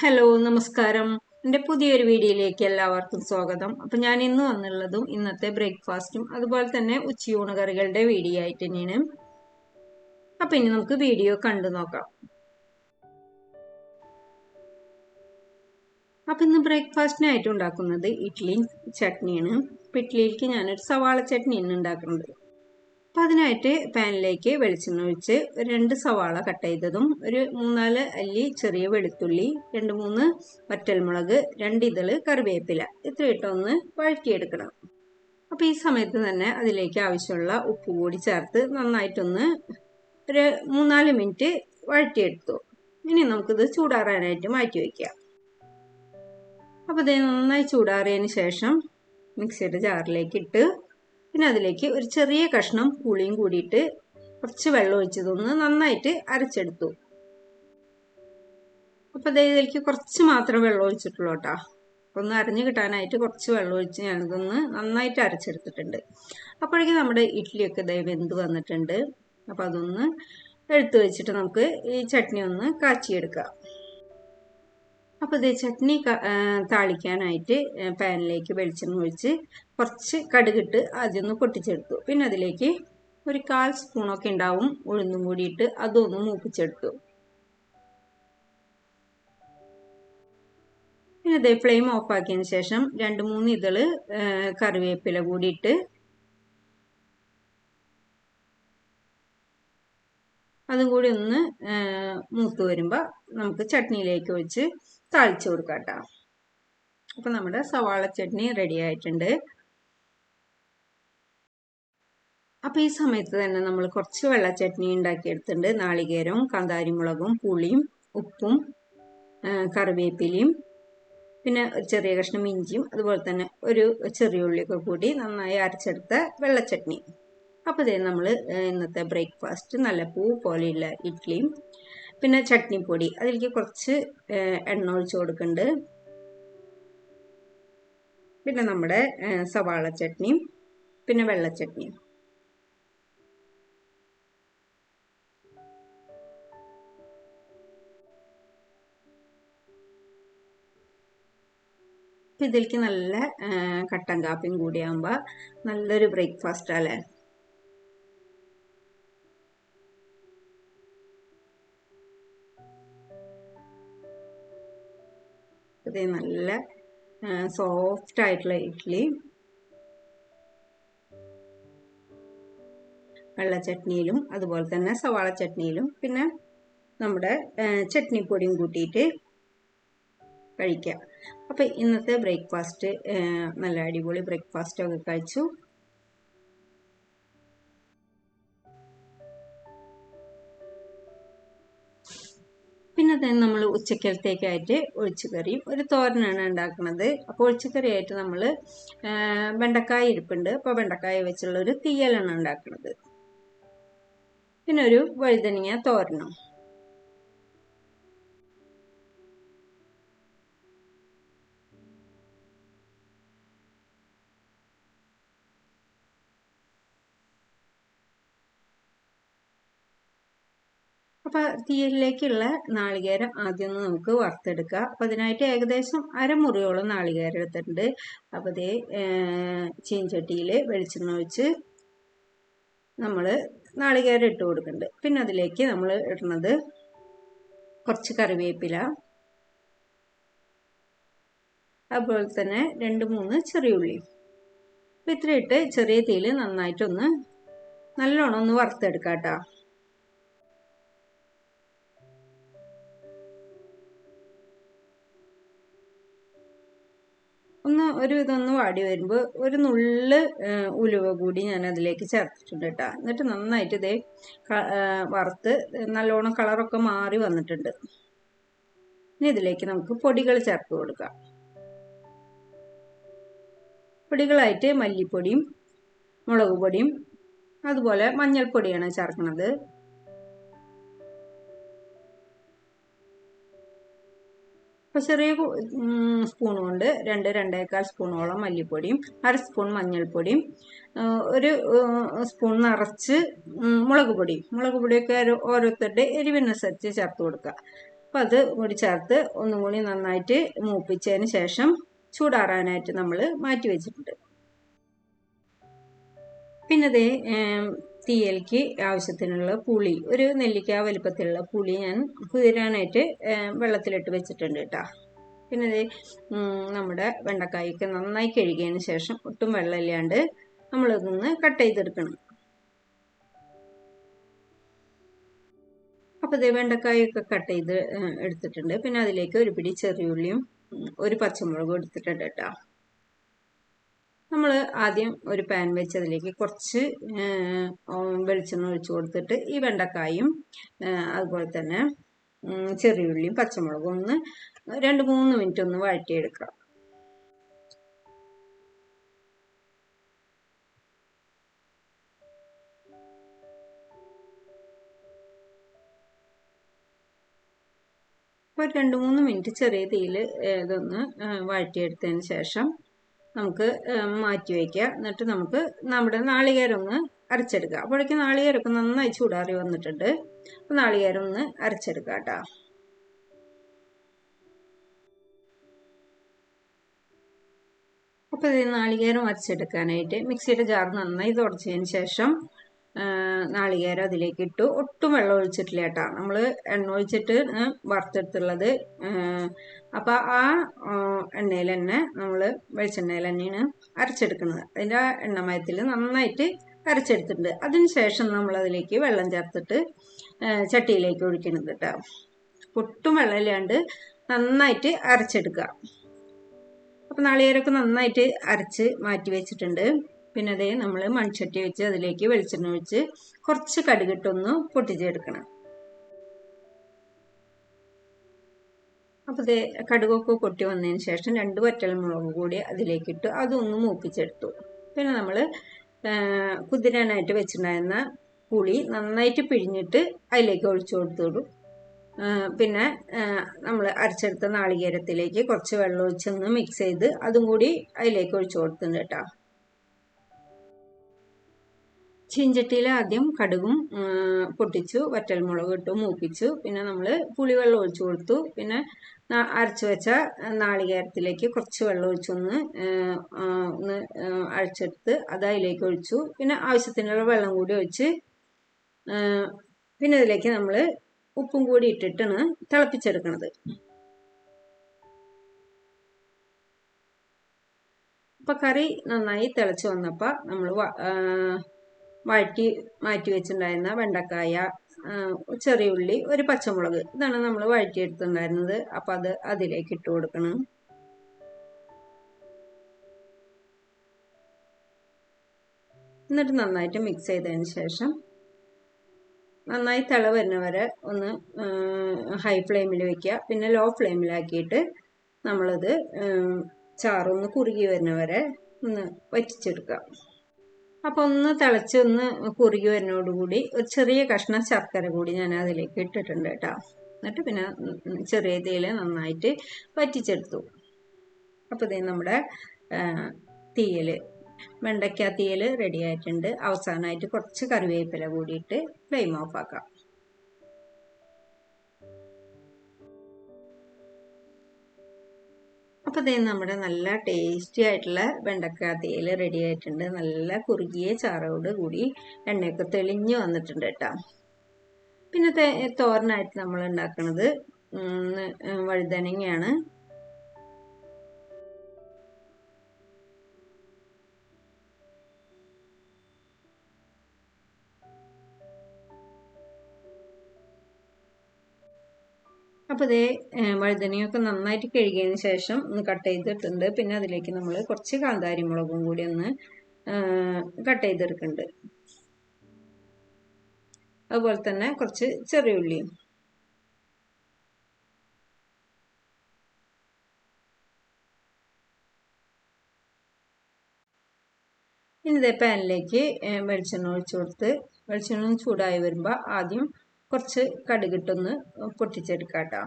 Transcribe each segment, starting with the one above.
Hello നമസ്കാരം. എന്റെ പുതിയൊരു വീഡിയോയിലേക്ക് എല്ലാവർക്കും സ്വാഗതം. അപ്പം ഞാൻ ഇന്ന് വന്നുള്ളതും ഇന്നത്തെ ബ്രേക്ക്ഫാസ്റ്റും അതുപോലെ തന്നെ ഉച്ചയൂണ് കറികളുടെ വീഡിയോ ആയിട്ട് തന്നെയാണ്. അപ്പം ഇനി നമുക്ക് വീഡിയോ കണ്ടു നോക്കാം. അപ്പം ഇന്ന് ബ്രേക്ക്ഫാസ്റ്റിനായിട്ട് ഉണ്ടാക്കുന്നത് ഇഡ്ഡലിയും ചട്നിയാണ്. അപ്പം ഇഡ്ഡലിക്ക് ഞാനൊരു സവാള ചട്നിയാണ് ഉണ്ടാക്കുന്നത്. അപ്പം അതിനായിട്ട് പാനിലേക്ക് വെളിച്ചെണ്ണ ഒഴിച്ച് രണ്ട് സവാള കട്ട് ചെയ്തതും ഒരു മൂന്നാൽ അല്ലി ചെറിയ വെളുത്തുള്ളി രണ്ട് മൂന്ന് വറ്റൽമുളക് രണ്ട് ഇതൾ കറിവേപ്പില. ഇത്ര ഇട്ടൊന്ന് വഴറ്റിയെടുക്കണം. അപ്പോൾ ഈ സമയത്ത് തന്നെ അതിലേക്ക് ആവശ്യമുള്ള ഉപ്പ് കൂടി ചേർത്ത് നന്നായിട്ടൊന്ന് ഒരു മൂന്നാൽ മിനിറ്റ് വഴറ്റിയെടുത്തു. ഇനി നമുക്കിത് ചൂടാറാനായിട്ട് മാറ്റി വയ്ക്കാം. അപ്പോൾ ഇത് നന്നായി ചൂടാറിയതിന് ശേഷം മിക്സിയുടെ ജാറിലേക്ക് ഇട്ട് പിന്നെ അതിലേക്ക് ഒരു ചെറിയ കഷ്ണം പുളിയും കൂടിയിട്ട് കുറച്ച് വെള്ളം ഒഴിച്ചതൊന്ന് നന്നായിട്ട് അരച്ചെടുത്തു. അപ്പോൾ അതായത് ഇതിലേക്ക് കുറച്ച് മാത്രം വെള്ളം ഒഴിച്ചിട്ടുള്ളൂ കേട്ടോ. ഒന്ന് അരഞ്ഞു കിട്ടാനായിട്ട് കുറച്ച് വെള്ളം ഒഴിച്ച് ഞാനിതൊന്ന് നന്നായിട്ട് അരച്ചെടുത്തിട്ടുണ്ട്. അപ്പോഴേക്കും നമ്മുടെ ഇഡ്ഡലിയൊക്കെ ഇതായി വെന്ത് വന്നിട്ടുണ്ട്. അപ്പോൾ അതൊന്ന് എടുത്ത് വെച്ചിട്ട് നമുക്ക് ഈ ചട്നി ഒന്ന് കാച്ചിയെടുക്കാം. അപ്പോൾ ഇത് ചട്നി താളിക്കാനായിട്ട് പാനിലേക്ക് വെളിച്ചെണ്ണ ഒഴിച്ച് കുറച്ച് കടുകിട്ട് ആദ്യം ഒന്ന് പൊട്ടിച്ചെടുത്തു. പിന്നെ അതിലേക്ക് ഒരു കാൽ സ്പൂണൊക്കെ ഉണ്ടാവും ഉഴുന്നും കൂടിയിട്ട് അതൊന്ന് മൂപ്പിച്ചെടുത്തു. പിന്നെ ഇതേ ഫ്ലെയിം ഓഫാക്കിയതിന് ശേഷം രണ്ട് മൂന്ന് ഇതൾ കറിവേപ്പില കൂടിയിട്ട് അതും കൂടി ഒന്ന് മൂത്ത് വരുമ്പോൾ നമുക്ക് ചട്നിയിലേക്ക് ഒഴിച്ച് താളിച്ചു കൊടുക്കാം കേട്ടോ. അപ്പം നമ്മുടെ സവാള ചട്നി റെഡി ആയിട്ടുണ്ട്. അപ്പോൾ ഈ സമയത്ത് തന്നെ നമ്മൾ കുറച്ച് വെള്ള ചട്നി ഉണ്ടാക്കിയെടുത്തിട്ടുണ്ട്. നാളികേരവും കാന്താരിമുളകും പുളിയും ഉപ്പും കറിവേപ്പിലയും പിന്നെ ചെറിയ കഷ്ണം ഇഞ്ചിയും അതുപോലെ തന്നെ ഒരു ചെറിയ ഉള്ളിയൊക്കെ കൂടി നന്നായി അരച്ചെടുത്ത വെള്ള ചട്നി അപ്പോൾ ഇതേ നമ്മൾ ഇന്നത്തെ ബ്രേക്ക്ഫാസ്റ്റ് നല്ല പൂ പോലെയുള്ള ഇഡ്ഡലിയും പിന്നെ ചട്നിപ്പൊടി. അതിലേക്ക് കുറച്ച് എണ്ണ ഒഴിച്ച് കൊടുക്കുന്നുണ്ട്. പിന്നെ നമ്മുടെ സവാള ചട്നിയും പിന്നെ വെള്ള ചട്നിയും ഇതിലേക്ക് നല്ല കട്ടൻ കാപ്പിയും കൂടിയാകുമ്പോൾ നല്ലൊരു ബ്രേക്ക്ഫാസ്റ്റ് അല്ലേ? നല്ല സോഫ്റ്റ് ആയിട്ടുള്ള ഇഡ്ഡലി വെള്ള ചട്നിയിലും അതുപോലെ തന്നെ സവാള ചട്നിയിലും പിന്നെ നമ്മുടെ ചട്നിപ്പൊടിയും കൂട്ടിയിട്ട് കഴിക്കാം. അപ്പം ഇന്നത്തെ ബ്രേക്ക്ഫാസ്റ്റ് നല്ല അടിപൊളി ബ്രേക്ക്ഫാസ്റ്റ് ഒക്കെ കഴിച്ചു. പിന്നെ തന്നെ നമ്മൾ ഉച്ചക്കലത്തേക്കായിട്ട് ഒഴിച്ചുകറിയും ഒരു തോരനാണ് ഉണ്ടാക്കുന്നത് അപ്പോൾ ഒഴിച്ചുകറിയായിട്ട് നമ്മൾ വെണ്ടക്കായ ഇരിപ്പുണ്ട്. അപ്പോൾ വെണ്ടക്കായ വെച്ചുള്ള ഒരു തീയലാണ് ഉണ്ടാക്കുന്നത് പിന്നെ ഒരു വഴുതനങ്ങ തോരനും. തീയലിലേക്കുള്ള നാളികേരം ആദ്യം ഒന്ന് നമുക്ക് വറുത്തെടുക്കുക അപ്പം അതിനായിട്ട് ഏകദേശം അരമുറിയോളം നാളികേരം എടുത്തിട്ടുണ്ട്. അപ്പോൾ അതേ ചീൻചട്ടിയിൽ വെളിച്ചെണ്ണ വെച്ച് നമ്മൾ നാളികേരം ഇട്ട് കൊടുക്കുന്നുണ്ട് പിന്നെ അതിലേക്ക് നമ്മൾ ഇടുന്നത് കുറച്ച് കറിവേപ്പില. അതുപോലെ തന്നെ രണ്ട് മൂന്ന് ചെറിയുള്ളി ഉള്ളി. ഇത്ര ഇട്ട് ചെറിയ തീയിൽ നന്നായിട്ടൊന്ന് നല്ലോണം ഒന്ന് വറുത്തെടുക്കാം കേട്ടോ ഒന്ന് ഒരു ഇതൊന്ന് വാടി വരുമ്പോൾ ഒരു നുള്ള് ഉലുവ കൂടി ഞാൻ അതിലേക്ക് ചേർത്തിട്ടുണ്ട് കേട്ടോ. എന്നിട്ട് നന്നായിട്ട് ഇതേ വറുത്ത് നല്ലോണം കളറൊക്കെ മാറി വന്നിട്ടുണ്ട്. ഇനി ഇതിലേക്ക് നമുക്ക് പൊടികൾ ചേർത്ത് കൊടുക്കാം. പൊടികളായിട്ട് മല്ലിപ്പൊടിയും മുളക് പൊടിയും അതുപോലെ മഞ്ഞൾപ്പൊടിയാണ് ചേർക്കുന്നത്. അപ്പോൾ ചെറിയ സ്പൂൺ കൊണ്ട് രണ്ട് രണ്ടേക്കാൽ സ്പൂണോളം മല്ലിപ്പൊടിയും അര സ്പൂൺ മഞ്ഞൾപ്പൊടിയും. ഒരു സ്പൂൺ നിറച്ച് മുളക് പൊടി. മുളക് പൊടിയൊക്കെ ഓരോരുത്തരുടെ എരിവിനനുസരിച്ച് ചേർത്ത് കൊടുക്കുക. അപ്പോൾ അത് കൂടി ചേർത്ത് ഒന്നും കൂടി നന്നായിട്ട് മൂപ്പിച്ചതിന് ശേഷം ചൂടാറാനായിട്ട് നമ്മൾ മാറ്റി വെച്ചിട്ടുണ്ട്. പിന്നെ തീയലിക്ക് ആവശ്യത്തിനുള്ള പുളി ഒരു നെല്ലിക്ക വലുപ്പത്തിലുള്ള പുളി ഞാൻ കുതിരാനായിട്ട് വെള്ളത്തിലിട്ട് വെച്ചിട്ടുണ്ട് കേട്ടോ പിന്നെ ഇത് നമ്മുടെ വെണ്ടക്കായ്ക്ക് നന്നായി കഴുകിയതിന് ശേഷം ഒട്ടും വെള്ളമില്ലാണ്ട് നമ്മളിതൊന്ന് കട്ട് ചെയ്തെടുക്കണം. അപ്പോൾ ഇത് വെണ്ടക്കായൊക്കെ കട്ട് ചെയ്ത് എടുത്തിട്ടുണ്ട്. പിന്നെ അതിലേക്ക് ഒരു പിടി ചെറിയുള്ളിയും ഒരു പച്ചമുളകും എടുത്തിട്ടുണ്ട് കേട്ടോ നമ്മൾ ആദ്യം ഒരു പാൻ വെച്ച് അതിലേക്ക് കുറച്ച് വെളിച്ചെണ്ണ ഒഴിച്ചു കൊടുത്തിട്ട് ഈ വെണ്ടക്കായും അതുപോലെ തന്നെ ചെറിയുള്ളിയും പച്ചമുളകും ഒന്ന് രണ്ട് മൂന്ന് മിനിറ്റ് ഒന്ന് വഴറ്റിയെടുക്കുക ഒരു രണ്ട് മൂന്ന് മിനിറ്റ് ചെറിയ തീയിൽ ഇതൊന്ന് വഴറ്റിയെടുത്തതിന് ശേഷം നമുക്ക് മാറ്റി വയ്ക്കുക എന്നിട്ട് നമുക്ക് നമ്മുടെ നാളികേരം ഒന്ന് അരച്ചെടുക്കുക. അപ്പോഴേക്കും നാളികേരമൊക്കെ നന്നായി ചൂടാറി വന്നിട്ടുണ്ട്. അപ്പോൾ നാളികേരം ഒന്ന് അരച്ചെടുക്കുക കേട്ടോ. അപ്പോൾ ഇത് നാളികേരം അരച്ചെടുക്കാനായിട്ട് മിക്സിയുടെ ജാർ നന്നായി തുടച്ചതിന് ശേഷം നാളികേരം അതിലേക്ക് ഇട്ടു. ഒട്ടും വെള്ളം ഒഴിച്ചിട്ടില്ല കേട്ടോ. നമ്മൾ എണ്ണ ഒഴിച്ചിട്ട് വറുത്തെടുത്തുള്ളത് അപ്പോൾ ആ എണ്ണയിൽ തന്നെ നമ്മൾ വെളിച്ചെണ്ണയിൽ തന്നെയാണ് അരച്ചെടുക്കുന്നത്. അതിന്റെ എണ്ണമയത്തിൽ നന്നായിട്ട് അരച്ചെടുത്തിട്ടുണ്ട്. അതിനുശേഷം നമ്മൾ അതിലേക്ക് വെള്ളം ചേർത്തിട്ട് ചട്ടിയിലേക്ക് ഒഴിക്കണത് കേട്ടോ. ഒട്ടും വെള്ളമില്ലാണ്ട് നന്നായിട്ട് അരച്ചെടുക്കുക. അപ്പോൾ നാളികേരമൊക്കെ നന്നായിട്ട് അരച്ച് മാറ്റി വെച്ചിട്ടുണ്ട്. പിന്നെ അതേ നമ്മൾ മൺചട്ടി വെച്ച് അതിലേക്ക് വെളിച്ചെണ്ണ ഒഴിച്ച് കുറച്ച് കടുകിട്ടൊന്ന് പൊട്ടിച്ചെടുക്കണം. അപ്പോൾ ഇതേ കടുകൊക്കെ കൊട്ടി വന്നതിന് ശേഷം രണ്ട് വറ്റൽമുളക് കൂടി അതിലേക്കിട്ട് അതൊന്ന് മൂപ്പിച്ചെടുത്തു. പിന്നെ നമ്മൾ കുതിരാനായിട്ട് വെച്ചിട്ടുണ്ടായിരുന്ന പുളി നന്നായിട്ട് പിഴിഞ്ഞിട്ട് അതിലേക്ക് ഒഴിച്ചു കൊടുത്തോടും. പിന്നെ നമ്മൾ അരച്ചെടുത്ത നാളികേരത്തിലേക്ക് കുറച്ച് വെള്ളം ഒഴിച്ചൊന്ന് മിക്സ് ചെയ്ത് അതും കൂടി അതിലേക്ക് ഒഴിച്ചു കൊടുത്തിട്ടുണ്ട് കേട്ടോ. ചീഞ്ചട്ടിയിൽ ആദ്യം കടുകും പൊട്ടിച്ചു വറ്റൽമുളക് ഇട്ടു മൂപ്പിച്ചു. പിന്നെ നമ്മൾ പുളിവെള്ളം ഒഴിച്ചു കൊടുത്തു. പിന്നെ അരച്ചു വെച്ച നാളികേരത്തിലേക്ക് കുറച്ച് വെള്ളം ഒഴിച്ചൊന്ന് ഒന്ന് അഴിച്ചെടുത്ത് അത് അതിലേക്ക് ഒഴിച്ചു. പിന്നെ ആവശ്യത്തിനുള്ള വെള്ളം കൂടി ഒഴിച്ച് പിന്നെ അതിലേക്ക് നമ്മൾ ഉപ്പും കൂടി ഇട്ടിട്ടാണ് തിളപ്പിച്ചെടുക്കണത്. അപ്പം കറി നന്നായി തിളച്ച് വന്നപ്പോൾ നമ്മൾ വഴറ്റി മാറ്റി വെച്ചിട്ടുണ്ടായിരുന്ന വെണ്ടക്കായ ചെറിയ ഉള്ളി ഒരു പച്ചമുളക് ഇതാണ് നമ്മൾ വഴറ്റിയെടുത്തിട്ടുണ്ടായിരുന്നത്. അപ്പം അത് അതിലേക്ക് ഇട്ട് കൊടുക്കണം. എന്നിട്ട് നന്നായിട്ട് മിക്സ് ചെയ്തതിന് ശേഷം നന്നായി തിള വരുന്നവരെ ഒന്ന് ഹൈ ഫ്ലെയിമിൽ വെക്കുക. പിന്നെ ലോ ഫ്ലെയിമിലാക്കിയിട്ട് നമ്മളത് ചാറൊന്ന് കുറുകി വരുന്നവരെ ഒന്ന് വറ്റിച്ചെടുക്കുക. അപ്പോൾ ഒന്ന് തിളച്ച് ഒന്ന് കുറുകി കൂടി ഒരു ചെറിയ കഷ്ണം ശർക്കര കൂടി ഞാൻ അതിലേക്ക് ഇട്ടിട്ടുണ്ട് കേട്ടോ. എന്നിട്ട് പിന്നെ ചെറിയ തീയിൽ നന്നായിട്ട് വറ്റിച്ചെടുത്തു. അപ്പോൾ ഇതേ നമ്മുടെ തീയൽ വെണ്ടയ്ക്ക തീയൽ റെഡി ആയിട്ടുണ്ട്. അവസാനമായിട്ട് കുറച്ച് കറിവേപ്പില കൂടിയിട്ട് ഫ്ലെയിം ഓഫ് ആക്കാം. അപ്പോൾ ഇതേ നമ്മുടെ നല്ല ടേസ്റ്റി ആയിട്ടുള്ള വെണ്ടക്ക തീയൽ റെഡി ആയിട്ടുണ്ട്. നല്ല കുറുകിയ ചാറോട് കൂടി എണ്ണയൊക്കെ തെളിഞ്ഞു വന്നിട്ടുണ്ട് കേട്ടോ. പിന്നെ തോരനായിട്ട് നമ്മൾ ഉണ്ടാക്കുന്നത് വഴുതനങ്ങയാണ്. അപ്പോൾ ഇതേ വഴുതനയൊക്കെ നന്നായിട്ട് കഴുകിയതിന് ശേഷം ഒന്ന് കട്ട് ചെയ്തിട്ടുണ്ട്. പിന്നെ അതിലേക്ക് നമ്മൾ കുറച്ച് കാന്താരി മുളകും കൂടി ഒന്ന് കട്ട് ചെയ്തെടുക്കുന്നുണ്ട്. അതുപോലെ തന്നെ കുറച്ച് ചെറിയ ഉള്ളിയും. ഇനി പാനിലേക്ക് വെളിച്ചെണ്ണ ഒഴിച്ചു കൊടുത്ത് വെളിച്ചെണ്ണ ചൂടായി വരുമ്പോൾ ആദ്യം കുറച്ച് കടുകിട്ടൊന്ന് പൊട്ടിച്ചെടുക്കാം കേട്ടോ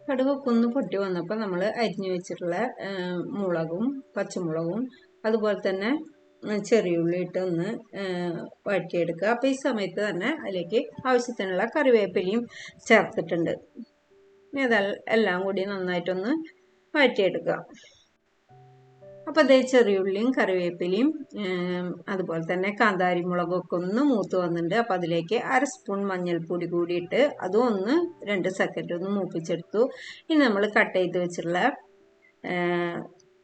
കടുകൊക്കെ ഒന്ന് പൊട്ടി വന്നപ്പോൾ നമ്മൾ അരിഞ്ഞു വെച്ചിട്ടുള്ള മുളകും പച്ചമുളകും അതുപോലെ തന്നെ ചെറിയ ഉള്ളി ഇട്ടൊന്ന് വഴറ്റിയെടുക്കുക. അപ്പോൾ ഈ സമയത്ത് തന്നെ അതിലേക്ക് ആവശ്യത്തിനുള്ള കറിവേപ്പിലയും ചേർത്തിട്ടുണ്ട്. ഇനി എല്ലാം കൂടി നന്നായിട്ടൊന്ന് വഴറ്റിയെടുക്കുക. അപ്പോൾ അതേ ചെറിയുള്ളിയും കറിവേപ്പിലയും അതുപോലെ തന്നെ കാന്താരി മുളകൊക്കെ ഒന്ന് മൂത്ത് വന്നിട്ടുണ്ട്. അപ്പോൾ അതിലേക്ക് അര സ്പൂൺ മഞ്ഞൾപ്പൊടി കൂടിയിട്ട് അതും ഒന്ന് രണ്ട് സെക്കൻഡ് ഒന്ന് മൂപ്പിച്ചെടുത്തു. ഇനി നമ്മൾ കട്ട് ചെയ്ത് വെച്ചിട്ടുള്ള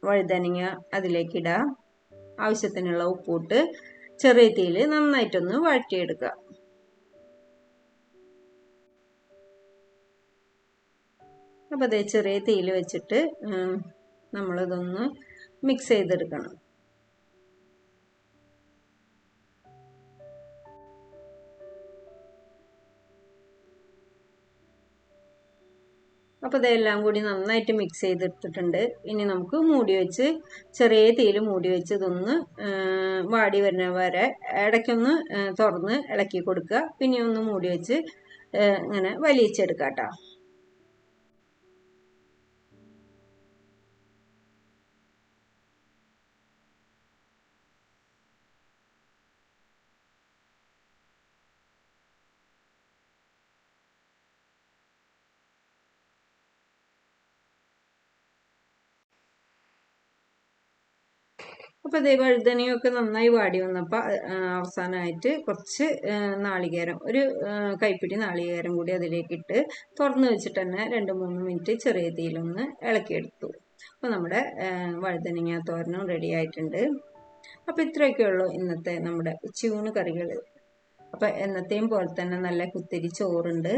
വഴുതനങ്ങ അതിലേക്ക് ഇടാം. ആവശ്യത്തിനുള്ള ഉപ്പിട്ട് ചെറിയ തീയിൽ നന്നായിട്ടൊന്ന് വഴറ്റിയെടുക്കുക. അപ്പോൾ അതേ ചെറിയ തീയിൽ വെച്ചിട്ട് നമ്മളിതൊന്ന് മിക്സ് ചെയ്തെടുക്കണം. അപ്പോൾ ഇതെല്ലാം കൂടി നന്നായിട്ട് മിക്സ് ചെയ്തെടുത്തിട്ടുണ്ട്. ഇനി നമുക്ക് മൂടി വെച്ച് ചെറിയ തീയിൽ മൂടി വെച്ച് ഇതൊന്ന് വാടി വരുന്ന വരെ ഇടയ്ക്കൊന്ന് തുറന്ന് ഇളക്കി കൊടുക്കുക. പിന്നെ ഒന്ന് മൂടി വെച്ച് ഇങ്ങനെ വലിയിച്ചെടുക്കുക കേട്ടോ. അപ്പോൾ ഇതേ വഴുതനയൊക്കെ നന്നായി വാടി വന്നപ്പോൾ അവസാനമായിട്ട് കുറച്ച് നാളികേരം ഒരു കൈപ്പിടി നാളികേരം കൂടി അതിലേക്ക് ഇട്ട് തുറന്ന് വെച്ചിട്ട് തന്നെ രണ്ട് മൂന്ന് മിനിറ്റ് ചെറിയ തീയിലൊന്ന് ഇളക്കിയെടുത്തു. അപ്പോൾ നമ്മുടെ വഴുതനങ്ങ തോരനും റെഡി ആയിട്ടുണ്ട്. അപ്പോൾ ഇത്രയൊക്കെ ഉള്ളൂ ഇന്നത്തെ നമ്മുടെ ഉച്ചയൂണ് കറികൾ. അപ്പോൾ എന്നത്തെയും പോലെ തന്നെ നല്ല കുത്തിരി ചോറുണ്ട്.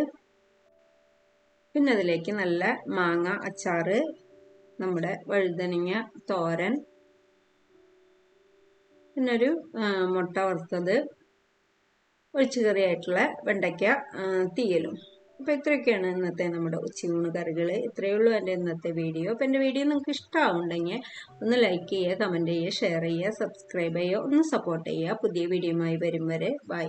പിന്നെ അതിലേക്ക് നല്ല മാങ്ങ അച്ചാറ് നമ്മുടെ വഴുതനങ്ങ തോരൻ പിന്നെ ഒരു ആ, മുട്ട വറുത്തത് ഒഴിച്ചുകറിയായിട്ടുള്ള വെണ്ടയ്ക്ക തീയലും. അപ്പോൾ ഇത്രയൊക്കെയാണ് ഇന്നത്തെ നമ്മുടെ ഉച്ചയൂണ് കറികൾ ഇത്രയേ ഉള്ളൂ എന്റെ ഇന്നത്തെ വീഡിയോ. അപ്പോൾ എന്റെ വീഡിയോ നിങ്ങൾക്ക് ഇഷ്ടമാവുണ്ടെങ്കിൽ ഒന്ന് ലൈക്ക് ചെയ്യുക കമന്റ് ചെയ്യുക ഷെയർ ചെയ്യുക സബ്സ്ക്രൈബ് ചെയ്യുക ഒന്ന് സപ്പോർട്ട് ചെയ്യുക. പുതിയ വീഡിയോയുമായി വരും വരെ. ബൈ.